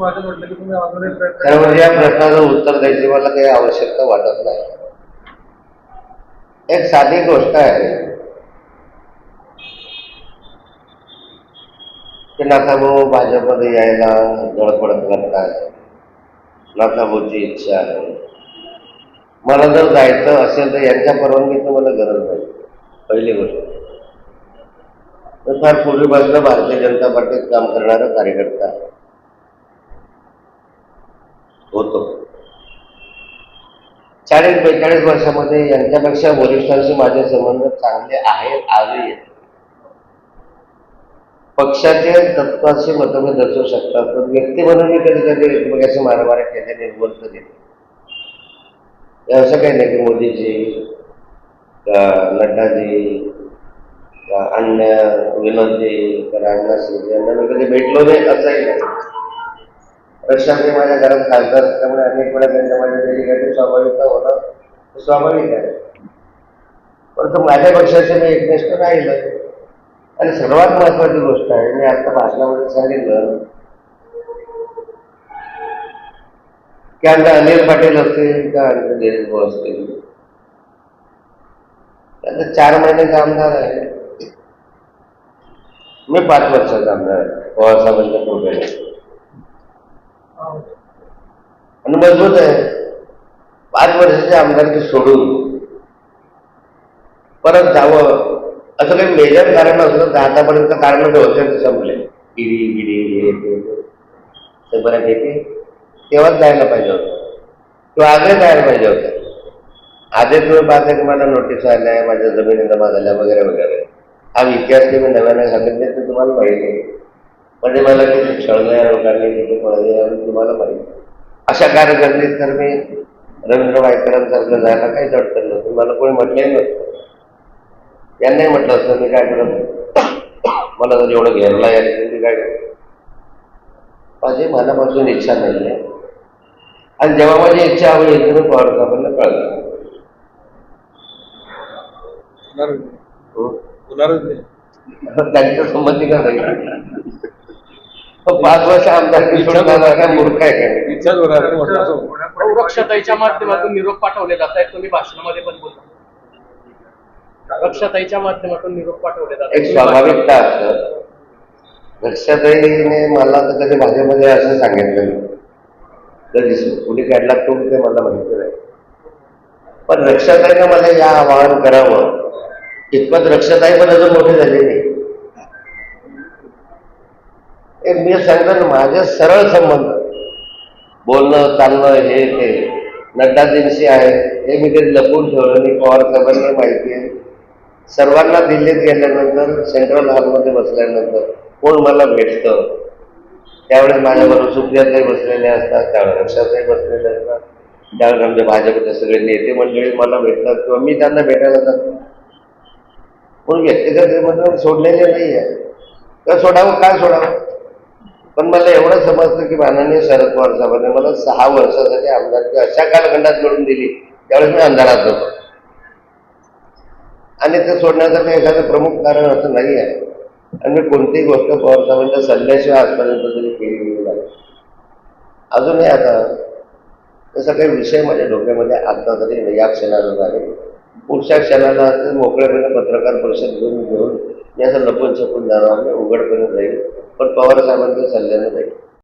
महाजन म्हटलं की तुम्ही अजूनही प्रयत्न खरं म्हणजे या प्रश्नाचं उत्तर द्यायची मला काही आवश्यकता वाटत नाही. एक साधी गोष्ट आहे. की नाथाभाऊ भाजपमध्ये यायला धडपड करतात नाथाभाऊची इच्छा आहे. मला जर जायचं असेल तर यांच्या परवानगीचं मला गरज नाही. पहिली गोष्ट. फार पूर्वीपासून भारतीय जनता पार्टीत काम करणारा कार्यकर्ता होतो. चाळीस बेचाळीस वर्षामध्ये यांच्यापेक्षा वरिष्ठांशी माझे संबंध चांगले आहेत आले आहेत. पक्षाचे तत्वाशी मतभेद असू शकतात पण व्यक्ती म्हणून मी कधी कधी एकमेकाशी मारामारी केल्याने निर्बंध देते असं काही नाही की मोदीजी नड्डाजी अन्य विनोदी का राजनाथ सिंग यांना मी कधी भेटलो नाही असंही नाही. रशियामध्ये माझ्या घरात खासदार असल्यामुळे अनेक वेळा त्यांच्या माझ्या डेलिगेटिव्ह स्वाभाविक होणं स्वाभाविक आहे. परंतु माझ्या पक्षाचे मी एकनिष्ठ राहिलं. आणि सर्वात महत्वाची गोष्ट आहे मी आता भाषणामध्ये सांगितलं की आमचे अनिल पाटील असतील का आमचे दिलीप भाऊ असतील त्यांचा चार महिन्याचा आमदार आहे. मी पाच वर्षाचा आमदार आहे पवारसाहेबांच्या पुढे आणि मजबूत आहे पाच वर्षाची आमदारकी सोडून परत जावं असं काही मेजर कारण असलं तर आतापर्यंत कारण ते होते संपले ईडी गिडी हे ते ते. येते तेव्हाच जायला पाहिजे होतं किंवा आजही जायला पाहिजे होतं आजही तुम्ही पाहता की मला नोटीस आल्या माझ्या जमिनी जमा झाल्या वगैरे वगैरे हा इतिहास ते मी नव्याने सांगितले ते तुम्हाला माहिती आहे. म्हणजे मला किती छळलं लोकांनी किती पळले तुम्हाला माहिती अशा कार्यकर्तीत तर मी रवींद्र वायकरांसारखं जायला काहीच अडचण नव्हतं. मला कोणी म्हटलंही नव्हतं. यांनाही म्हटलं असतं मी काय करत मला जर एवढं घेरला यायचं मी काय करत माझी मनापासून इच्छा नाही आहे आणि जेव्हा माझी इच्छा हवी येते मी पवार साहेबांना कळलं. होणारच नाही. त्यांच्या संबंधी का पाच वर्ष आमदार मूर्ख आहे काय? इच्छाच होणार. रक्षाताईच्या माध्यमातून निरोप पाठवले जात आहेत तुम्ही भाषणामध्ये पण बोलता रक्षाताईच्या माध्यमातून निरोप पाठवले जात एक स्वाभाविकता असतं. रक्षाताईने मला तर कधी भाषेमध्ये असं सांगितलं नाही. कधी कुणी काढला तो ते मला माहिती नाही. पण रक्षाताईनं मला या आवाहन करावं. इतपत आहे पण अजून मोठी झाले नाही. एक मी सांगतो ना माझे सरळ संबंध. बोलणं चालणं हे ते. नड्डाजींशी आहे हे मी कधी लपून ठेवलं नाही पवार साहेबांना माहिती आहे. सर्वांना दिल्लीत गेल्यानंतर सेंट्रल हॉलमध्ये बसल्यानंतर कोण मला भेटतं? त्यावेळेस माझ्याबरोबर सुप्रियाताई बसलेले असतात त्यावेळेस रक्षाताई बसलेले असतात. त्यावेळेस आमच्या भाजपचे सगळे नेते मंडळी मला भेटतात किंवा मी त्यांना भेटायला जातो. पण व्यक्तिगत म्हणून सोडलेले नाही आहे तर सोडावं काय सोडावं? पण मला एवढं समजतं की माननीय शरद पवार साहेबांनी मला सहा वर्षासाठी आमदारकी अशा कालखंडात मिळून दिली त्यावेळेस मी अंधारात होतो. आणि ते सोडण्याचं काही एखादं प्रमुख कारण असं नाही आहे आणि मी कोणतीही गोष्ट पवार साहेबांच्या सल्ल्याशिवाय आजपर्यंत तरी केलेली नाही. अजूनही आता तसा काही विषय माझ्या डोक्यामध्ये आता तरी या क्षणाला नाही पुढच्या क्षणाला मोकळ्यापणे पत्रकार परिषद घेऊन घेऊन याचं लपून छपून जाणार आम्ही उघडपणे जाईल. पण पवार साहेबांच्या सल्ल्याने जाईल.